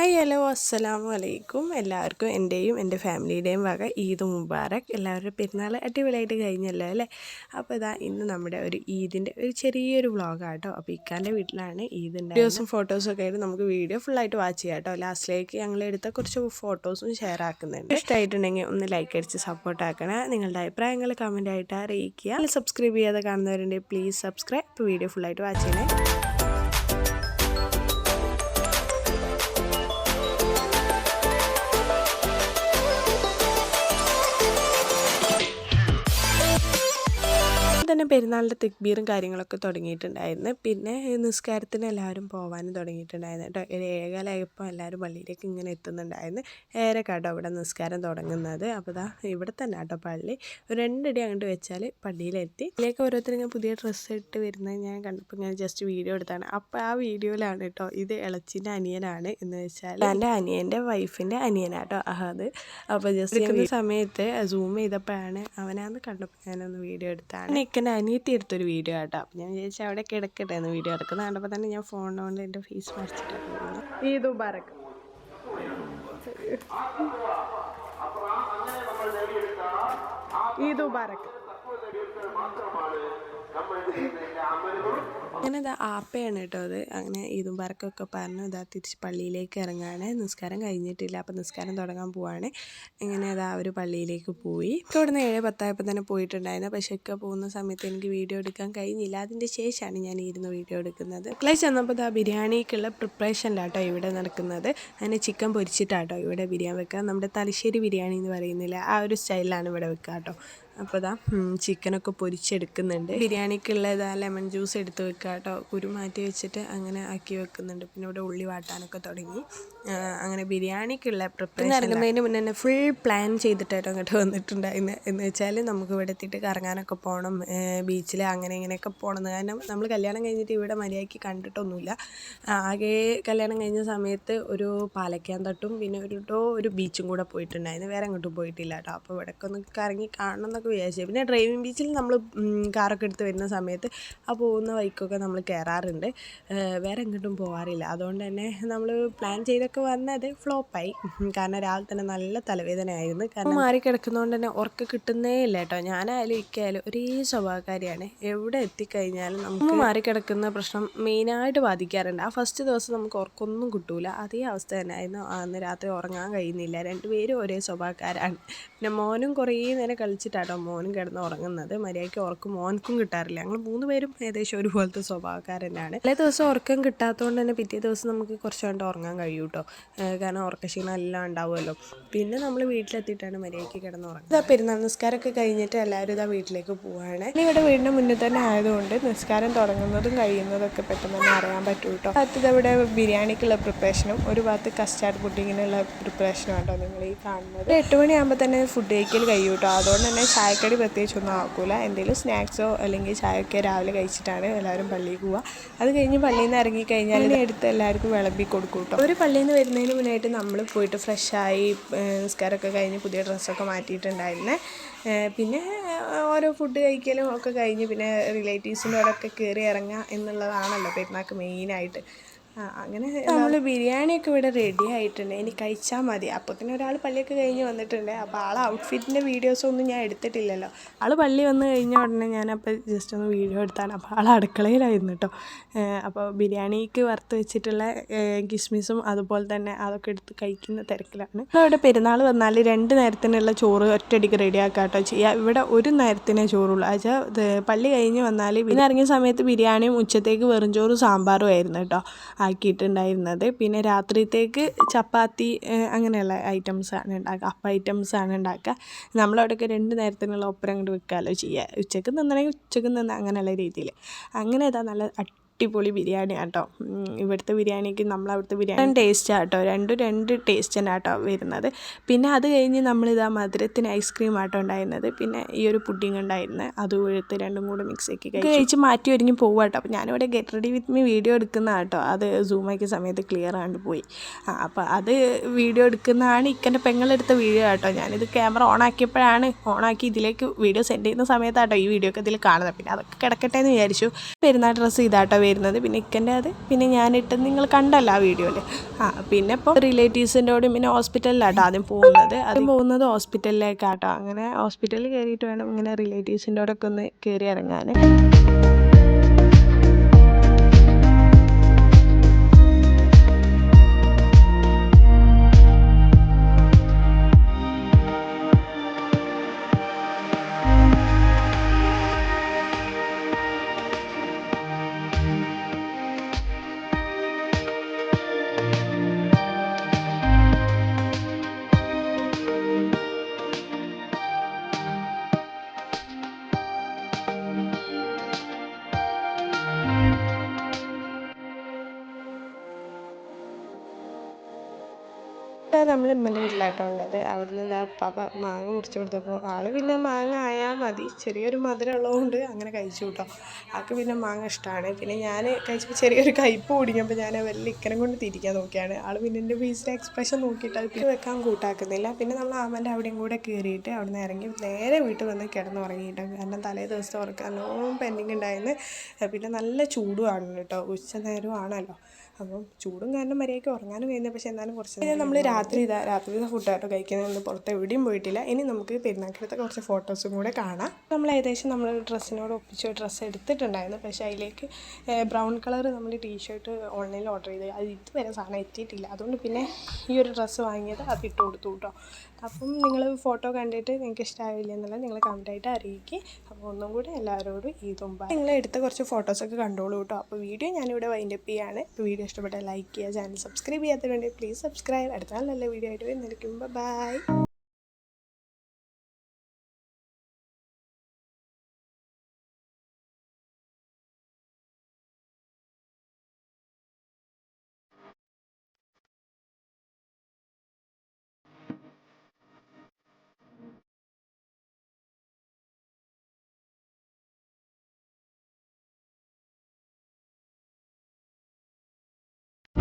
Hi hello അസ്സലാമു അലൈക്കും എല്ലാവർക്കും എന്റെയും എന്റെ ഫാമിലിയുടെയും വക ഈദ് മുബാറക്. എല്ലാവരുടെ പെരുന്നാൾ അടിപൊളിയായിട്ട് കഴിഞ്ഞല്ലോ അല്ലേ? അപ്പോൾ ഇതാ ഇന്ന് നമ്മുടെ ഒരു ഈദിന്റെ ഒരു ചെറിയൊരു വ്ളോഗാട്ടോ. അപ്പോൾ ഇക്കാന്റെ വീട്ടിലാണ് ഈദിന്റെ വീഡിയോസും ഫോട്ടോസും ഒക്കെ ആയിട്ട് നമുക്ക് വീഡിയോ ഫുള്ളായിട്ട് വാച്ച് ചെയ്യാം കേട്ടോ. ലാസ്റ്റിലേക്ക് ഞങ്ങൾ എടുത്ത കുറച്ച് ഫോട്ടോസും ഷെയർ ആക്കുന്നുണ്ട്. ഇഷ്ടമായിട്ടുണ്ടെങ്കിൽ ഒന്ന് ലൈക്ക് അടിച്ച് സപ്പോർട്ട് ആക്കണേ. നിങ്ങളുടെ അഭിപ്രായങ്ങൾ കമന്റ് ആയിട്ട് അറിയിക്കുക. സബ്സ്ക്രൈബ് ചെയ്യാതെ കാണുന്നവരുണ്ടെങ്കിൽ പ്ലീസ് സബ്സ്ക്രൈബ് വീഡിയോ ഫുള്ളായിട്ട് വാച്ച് ചെയ്യണേ. തന്നെ പെരുന്നാളിന്റെ തെക്ബീറും കാര്യങ്ങളൊക്കെ തുടങ്ങിയിട്ടുണ്ടായിരുന്നു. പിന്നെ നിസ്കാരത്തിന് എല്ലാവരും പോകാനും തുടങ്ങിയിട്ടുണ്ടായിരുന്നു കേട്ടോ. ഒരു ഏകാലായപ്പോൾ എല്ലാവരും പള്ളിയിലേക്ക് ഇങ്ങനെ എത്തുന്നുണ്ടായിരുന്നു. ഏറെ കേട്ടോ അവിടെ നിസ്കാരം തുടങ്ങുന്നത്. അപ്പോൾ ഇതാ ഇവിടെ തന്നെ കേട്ടോ പള്ളി. ഒരു രണ്ടടി അങ്ങോട്ട് വെച്ചാൽ പള്ളിയിലെത്തി. ഇതിലേക്ക് ഓരോരുത്തരും പുതിയ ഡ്രസ്സ് ഇട്ട് വരുന്നത് ഞാൻ കണ്ടപ്പോൾ ഇങ്ങനെ ജസ്റ്റ് വീഡിയോ എടുത്താണ്. അപ്പോൾ ആ വീഡിയോയിലാണ് കേട്ടോ. ഇത് ഇളച്ചിന്റെ അനിയനാണ് എന്ന് വെച്ചാൽ എന്റെ അനിയന്റെ വൈഫിന്റെ അനിയനാട്ടോ അത്. അപ്പോൾ ജസ്റ്റ് സമയത്ത് സൂം ചെയ്തപ്പോഴാണ് അവനാന്ന് കണ്ടപ്പോൾ ഞാനൊന്ന് വീഡിയോ എടുത്താണ്. നിൽക്കുന്ന അനിയത്തി എടുത്തൊരു വീഡിയോ ആട്ടോ. അപ്പം ഞാൻ വിചാരിച്ചു അവിടെ കിടക്കട്ടെ എന്ന് വീഡിയോ എടുക്കുന്നത്. കണ്ടപ്പോൾ തന്നെ ഞാൻ ഫോണിനോണ്ട് എന്റെ ഫേസ് മറിച്ചിട്ടാണ് ഈദ് മുബാറക് ഈദ് മുബാറക് അങ്ങനെ ഇതാ ആപ്പയാണ് കേട്ടോ അത്. അങ്ങനെ ഇതും പറക്കൊക്കെ പറഞ്ഞു ഇതാ തിരിച്ച് പള്ളിയിലേക്ക് ഇറങ്ങാണ്. നിസ്കാരം കഴിഞ്ഞിട്ടില്ല അപ്പം നിസ്കാരം തുടങ്ങാൻ പോവാണ്. ഇങ്ങനെ അതാ അവർ പള്ളിയിലേക്ക് പോയി. തുടർന്ന് ഏഴ് പത്തായപ്പോൾ തന്നെ പോയിട്ടുണ്ടായിരുന്നു. പക്ഷേ ഒക്കെ പോകുന്ന സമയത്ത് എനിക്ക് വീഡിയോ എടുക്കാൻ കഴിഞ്ഞില്ല. അതിന്റെ ശേഷമാണ് ഞാൻ ഇരുന്ന് വീഡിയോ എടുക്കുന്നത്. ക്ലാസ് ചെന്നപ്പോൾ ഇതാ ബിരിയാണിക്കുള്ള പ്രിപ്പറേഷനിലാട്ടോ ഇവിടെ നടക്കുന്നത്. അങ്ങനെ ചിക്കൻ പൊരിച്ചിട്ടാട്ടോ ഇവിടെ ബിരിയാണി വെക്കുക. നമ്മുടെ തലശ്ശേരി ബിരിയാണി എന്ന് പറയുന്നില്ല ആ ഒരു സ്റ്റൈലിലാണ് ഇവിടെ വെക്കുക കേട്ടോ. അപ്പോൾ ഇതാ ചിക്കനൊക്കെ പൊരിച്ചെടുക്കുന്നുണ്ട്. ബിരിയാണിക്കുള്ള ഇതാ ലെമൺ ജ്യൂസ് എടുത്ത് വെക്കുക കേട്ടോ കുരു മാറ്റി വെച്ചിട്ട് അങ്ങനെ ആക്കി വെക്കുന്നുണ്ട്. പിന്നെ ഇവിടെ ഉള്ളി വാട്ടാനൊക്കെ തുടങ്ങി. അങ്ങനെ ബിരിയാണിക്കുള്ള പ്രിപ്പറേഷൻ ഇറങ്ങുന്നതിന് മുന്നേ തന്നെ ഫുൾ പ്ലാൻ ചെയ്തിട്ടായിട്ട് അങ്ങോട്ട് വന്നിട്ടുണ്ടായിരുന്നു? എന്ന് വെച്ചാൽ നമുക്ക് ഇവിടെ എത്തിയിട്ട് കറങ്ങാനൊക്കെ പോകണം ബീച്ചിൽ അങ്ങനെ ഇങ്ങനെയൊക്കെ പോകണം കാരണം നമ്മൾ കല്യാണം കഴിഞ്ഞിട്ട് ഇവിടെ മര്യാദയ്ക്ക് കണ്ടിട്ടൊന്നുമില്ല. ആകെ കല്യാണം കഴിഞ്ഞ സമയത്ത് ഒരു പാലക്കാൻ തട്ടും പിന്നെ ഒരു ഒരു ബീച്ചും കൂടെ പോയിട്ടുണ്ടായിരുന്നു. വേറെ അങ്ങോട്ടും പോയിട്ടില്ല കേട്ടോ അപ്പോൾ ഇവിടെയൊക്കെ ഒന്ന് കറങ്ങി കാണണം എന്നൊക്കെ വിചാരിച്ചു. പിന്നെ ഡ്രൈവിംഗ് ബീച്ചിൽ നമ്മൾ കാറൊക്കെ എടുത്ത് വരുന്ന സമയത്ത് ആ പോകുന്ന വഴിക്കൊക്കെ നമ്മൾ കയറാറുണ്ട് വേറെ എങ്ങോട്ടും പോകാറില്ല അതുകൊണ്ട് തന്നെ നമ്മൾ പ്ലാൻ ചെയ്തൊക്കെ വന്നത് ഫ്ലോപ്പായി. കാരണം രാവിലെ തന്നെ നല്ല തലവേദനയായിരുന്നു. കാരണം മാറി കിടക്കുന്നതുകൊണ്ട് തന്നെ ഉറക്കം കിട്ടുന്നേ ഇല്ല കേട്ടോ. ഞാനായാലും ഇക്കായാലും ഒരേ സ്വഭാവക്കാരിയാണ്. എവിടെ എത്തിക്കഴിഞ്ഞാലും നമുക്ക് മാറി കിടക്കുന്ന പ്രശ്നം മെയിനായിട്ട് ബാധിക്കാറുണ്ട്. ആ ഫസ്റ്റ് ദിവസം നമുക്ക് ഉറക്കമൊന്നും കിട്ടൂല. അതേ അവസ്ഥ തന്നെയായിരുന്നു. അന്ന് രാത്രി ഉറങ്ങാൻ കഴിയുന്നില്ല. രണ്ടുപേരും ഒരേ സ്വഭാവക്കാരാണ്. പിന്നെ മോനും കുറേ നേരം കളിച്ചിട്ടാണ് കേട്ടോ മോനും കിടന്ന് ഉറങ്ങുന്നത്. മര്യാദയ്ക്ക് ഉറക്കും. മോനക്കും കിട്ടാറില്ല. ഞങ്ങൾ മൂന്ന് പേരും ഏകദേശം ഒരുപോലത്തെ സ്വഭാവക്കാരനാണ്. പല ദിവസം ഉറക്കം കിട്ടാത്തതുകൊണ്ട് തന്നെ പിറ്റേ ദിവസം നമുക്ക് കുറച്ചുകൊണ്ട് ഉറങ്ങാൻ കഴിയും കേട്ടോ കാരണം ഉറക്കക്ഷീണം എല്ലാം ഉണ്ടാവുമല്ലോ. പിന്നെ നമ്മൾ വീട്ടിലെത്തിയിട്ടാണ് മര്യാദയ്ക്ക് കിടന്ന് ഉറങ്ങുന്നത്. ഇതാ പെരുന്നാൾ നിസ്കാരമൊക്കെ കഴിഞ്ഞിട്ട് എല്ലാവരും ഇതാ വീട്ടിലേക്ക് പോവാണ്. ഇവിടെ വീടിന്റെ മുന്നിൽ തന്നെ ആയതുകൊണ്ട് നിസ്കാരം തുടങ്ങുന്നതും കഴിയുന്നതും ഒക്കെ പെട്ടെന്ന് തന്നെ അറിയാൻ പറ്റും കേട്ടോ ഭാഗത്ത് ഇവിടെ ബിരിയാണിക്കുള്ള പ്രിപ്പറേഷനും ഒരു ഭാഗത്ത് കസ്റ്റാർഡ് പുഡിങ്ങിനുള്ള പ്രിപ്പറേഷനും കേട്ടോ നിങ്ങൾ ഈ കാണുന്നത്? എട്ട് മണിയാകുമ്പോൾ തന്നെ ഫുഡ് കഴിക്കൽ കഴിയും കേട്ടോ അതുകൊണ്ട് തന്നെ ചായക്കടി പ്രത്യേകിച്ചൊന്നും ആക്കൂല. എന്തെങ്കിലും സ്നാക്സോ അല്ലെങ്കിൽ ചായയൊക്കെ രാവിലെ കഴിച്ചിട്ടാണ് എല്ലാവരും പള്ളിയിൽ പോവുക അത് കഴിഞ്ഞ് പള്ളിയിൽ നിന്ന് ഇറങ്ങിക്കഴിഞ്ഞാൽ കഴിഞ്ഞാൽ എടുത്ത് എല്ലാവർക്കും വിളമ്പി കൊടുക്കും കേട്ടോ ഒരു പള്ളിയിൽ നിന്ന് വരുന്നതിന് മുന്നായിട്ട് നമ്മൾ പോയിട്ട് ഫ്രഷായി നിസ്കാരമൊക്കെ കഴിഞ്ഞ് പുതിയ ഡ്രസ്സൊക്കെ മാറ്റിയിട്ടുണ്ടായിരുന്നേ. പിന്നെ ഓരോ ഫുഡ് കഴിക്കലും ഒക്കെ കഴിഞ്ഞ് പിന്നെ റിലേറ്റീവ്സിന്റെ ഒക്കെ കയറി ഇറങ്ങുക എന്നുള്ളതാണല്ലോ പെരുന്നാൾക്ക് മെയിനായിട്ട് അങ്ങനെ നമ്മൾ ബിരിയാണിയൊക്കെ ഇവിടെ റെഡി ആയിട്ടുണ്ട്. ഇനി കഴിച്ചാൽ മതി. അപ്പോൾ തന്നെ ഒരാൾ പള്ളിയൊക്കെ കഴിഞ്ഞ് വന്നിട്ടുണ്ട്. അപ്പോൾ ആൾ ഔട്ട്ഫിറ്റിന്റെ വീഡിയോസൊന്നും ഞാൻ എടുത്തിട്ടില്ലല്ലോ. ആൾ പള്ളി വന്ന് കഴിഞ്ഞ ഉടനെ ഞാനപ്പോൾ ജസ്റ്റ് ഒന്ന് വീഡിയോ എടുത്താണ്. അപ്പോൾ ആൾ അടുക്കളയിലായിരുന്നു കേട്ടോ. അപ്പോൾ ബിരിയാണിക്ക് വറുത്ത് വെച്ചിട്ടുള്ള കിസ്മിസും അതുപോലെ തന്നെ അതൊക്കെ എടുത്ത് കഴിക്കുന്ന തിരക്കിലാണ്. ഇവിടെ പെരുന്നാൾ വന്നാൽ രണ്ട് നേരത്തിനുള്ള ചോറ് ഒറ്റയടിക്ക് റെഡി ആക്കാം കേട്ടോ ചെയ്യുക ഇവിടെ ഒരു നേരത്തിനേ ചോറുള്ളൂ. അച്ഛാ പള്ളി കഴിഞ്ഞ് വന്നാൽ പിന്നെ ഇറങ്ങിയ സമയത്ത് ബിരിയാണിയും ഉച്ചത്തേക്ക് വെറും ചോറും സാമ്പാറും ആയിരുന്നു കേട്ടോ. ആക്കിയിട്ടുണ്ടായിരുന്നത്. പിന്നെ രാത്രിത്തേക്ക് ചപ്പാത്തി അങ്ങനെയുള്ള ഐറ്റംസാണ് ഉണ്ടാക്കുക. അപ്പം ഐറ്റംസാണ് ഉണ്ടാക്കുക. നമ്മളവിടെയൊക്കെ രണ്ട് നേരത്തിനുള്ള ഒപ്പരം അങ്ങോട്ട് വെക്കാമല്ലോ ചെയ്യുക. ഉച്ചയ്ക്ക് നിന്നണമെങ്കിൽ ഉച്ചയ്ക്ക് നിന്ന് അങ്ങനെയുള്ള രീതിയിൽ. അങ്ങനെ ഇതാ നല്ല അടിപൊളി ബിരിയാണി ആട്ടോ ഇവിടുത്തെ ബിരിയാണിക്ക് നമ്മൾ നമ്മളവിടുത്തെ ബിരിയാണി ടേസ്റ്റ് ആട്ടോ രണ്ടും രണ്ട് ടേസ്റ്റ് തന്നെ ആട്ടോ വരുന്നത്. പിന്നെ അത് കഴിഞ്ഞ് നമ്മളിതാ മധുരത്തിന് ഐസ്ക്രീം ആട്ടോ ഉണ്ടായിരുന്നത്. പിന്നെ ഈ ഒരു പുഡിംഗ് ഉണ്ടായിരുന്നത് അതും എടുത്ത് രണ്ടും കൂടെ മിക്സ് ആക്കി കഴിച്ച്. മാറ്റി ഒരുങ്ങി പോവാട്ടോ അപ്പോൾ ഞാനിവിടെ get ready with me video എടുക്കുന്ന ആട്ടോ അത് സൂം ആക്കിയ സമയത്ത് ക്ലിയർ ആണ്ട് പോയി. ആ അപ്പോൾ അത് വീഡിയോ എടുക്കുന്നതാണ് ഇക്കന്റെ പെങ്ങളെടുത്ത വീഡിയോ ആട്ടോ. ഞാനിത് ക്യാമറ ഓൺ ആക്കിയപ്പോഴാണ് ഓൺ ആക്കി ഇതിലേക്ക് വീഡിയോ സെൻഡ് ചെയ്യുന്ന സമയത്താട്ടോ ഈ വീഡിയോ ഒക്കെ ഇതിൽ കാണുന്നത് പിന്നെ അതൊക്കെ കിടക്കട്ടെ എന്ന് വിചാരിച്ചു. പെരുന്നാൾ ഡ്രസ്സ് ഇതാട്ടോ വരുന്നത്. പിന്നെ ഇക്കന്റെ അത്. പിന്നെ ഞാനിട്ട് നിങ്ങൾ കണ്ടല്ല ആ വീഡിയോയിൽ. ആ പിന്നെ ഇപ്പോൾ റിലേറ്റീവ്സിന്റെ കൂടെ പിന്നെ ഹോസ്പിറ്റലിലാട്ടോ ആദ്യം പോകുന്നത്. ആദ്യം പോകുന്നത് ഹോസ്പിറ്റലിലേക്കാട്ടോ അങ്ങനെ ഹോസ്പിറ്റലിൽ കയറിയിട്ട് വേണം ഇങ്ങനെ റിലേറ്റീവ്സിന്റെ കൂടെ ഒക്കെ ഒന്ന് കയറി ഇറങ്ങാൻ. നമ്മൾ ഇന്നലെ വീട്ടിലാട്ടോ ഉള്ളത് അവിടുന്ന് ഇതാ പാപ്പ മാങ്ങ മുറിച്ച് കൊടുത്തപ്പോൾ ആൾ പിന്നെ മാങ്ങ ആയാൽ മതി. ചെറിയൊരു മധുരം ഉള്ളതുകൊണ്ട് അങ്ങനെ കഴിച്ചു കേട്ടോ ആൾക്ക് പിന്നെ മാങ്ങ ഇഷ്ടമാണ് പിന്നെ ഞാൻ കഴിച്ചപ്പോൾ ചെറിയൊരു കയ്പ്പ് കുടുങ്ങിയപ്പോൾ ഞാൻ വലിയ ഇക്കരം കൊണ്ട് തിരിക്കാൻ നോക്കിയാണ്. ആൾ പിന്നെ എന്റെ ഫേസിലെ എക്സ്പ്രഷൻ നോക്കിയിട്ട് അത് വെക്കാൻ കൂട്ടാക്കുന്നില്ല. പിന്നെ നമ്മൾ ആമന്റെ അവിടെയും കൂടെ കയറിയിട്ട് അവിടുന്ന് ഇറങ്ങി നേരെ വീട്ടിൽ വന്ന് കിടന്നുറങ്ങിയിട്ടോ. കാരണം തലേ ദിവസം ഉറക്കം നല്ലോണം പെൻഡിങ് ഉണ്ടായിരുന്നു പിന്നെ നല്ല ചൂടുമാണ് കേട്ടോ. ഉച്ച നേരമാണല്ലോ അപ്പം ചൂടും കാരണം മര്യാദയ്ക്ക് ഉറങ്ങാനും കഴിയുന്നത് പക്ഷേ എന്നാലും കുറച്ച് നമ്മൾ രാത്രി ഇതാ രാത്രിയിലെ ഫുഡായിട്ട് കഴിക്കുന്നത് പുറത്ത് എവിടെയും പോയിട്ടില്ല. ഇനി നമുക്ക് പെരുന്നാക്കിലത്തെ കുറച്ച് ഫോട്ടോസും കൂടെ കാണാം. നമ്മൾ ഏകദേശം നമ്മൾ ഡ്രസ്സിനോട് ഒപ്പിച്ച് ഡ്രസ്സ് എടുത്തിട്ടുണ്ടായിരുന്നു. പക്ഷേ അതിലേക്ക് ബ്രൗൺ കളർ നമ്മൾ ടീഷർട്ട് ഓൺലൈനിൽ ഓർഡർ ചെയ്ത്. അത് ഇതുവരെ സാധനം എത്തിയിട്ടില്ല. അതുകൊണ്ട് പിന്നെ ഈ ഒരു ഡ്രസ്സ് വാങ്ങിയത് അത് ഇട്ട് കൊടുത്തു കേട്ടോ അപ്പം നിങ്ങൾ ഫോട്ടോ കണ്ടിട്ട് നിങ്ങൾക്ക് ഇഷ്ടമായില്ല എന്നുള്ളത് നിങ്ങൾ കമന്റായിട്ട് അറിയിക്കുക അപ്പോൾ ഒന്നും കൂടെ എല്ലാവരോടും ഈ തുമ്പ നിങ്ങൾ എടുത്ത കുറച്ച് ഫോട്ടോസൊക്കെ കണ്ടോളൂ കേട്ടോ അപ്പോൾ വീഡിയോ ഞാനിവിടെ വൈൻഡപ്പ് ചെയ്യാണ്. അപ്പോൾ വീഡിയോ ഇഷ്ടപ്പെട്ടാൽ ലൈക്ക് ചെയ്യുക ചാനൽ സബ്സ്ക്രൈബ് ചെയ്യാത്തതുകൊണ്ട് പ്ലീസ് സബ്സ്ക്രൈബ് അടുത്ത നല്ല വീഡിയോ ആയിട്ട് വരുന്നതായിരിക്കും. ബൈ